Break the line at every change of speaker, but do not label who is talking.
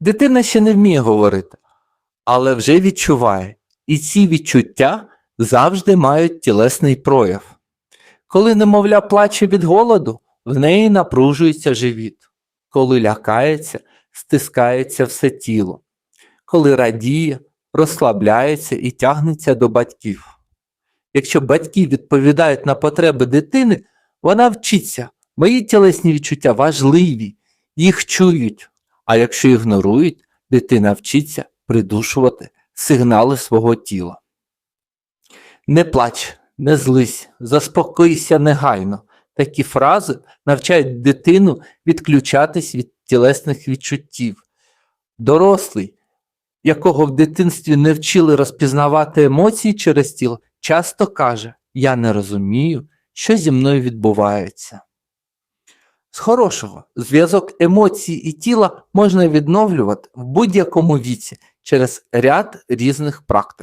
Дитина ще не вміє говорити, але вже відчуває, і ці відчуття завжди мають тілесний прояв. Коли немовля плаче від голоду, в неї напружується живіт. Коли лякається, стискається все тіло. Коли радіє, розслабляється і тягнеться до батьків. Якщо батьки відповідають на потреби дитини, вона вчиться. Мої тілесні відчуття важливі, їх чують. А якщо ігнорують, дитина вчиться придушувати сигнали свого тіла. Не плач, не злись, заспокойся негайно. Такі фрази навчають дитину відключатись від тілесних відчуттів. Дорослий, якого в дитинстві не вчили розпізнавати емоції через тіло, часто каже: Я не розумію, що зі мною відбувається. З хорошого зв'язок емоцій і тіла можна відновлювати в будь-якому віці через ряд різних практик.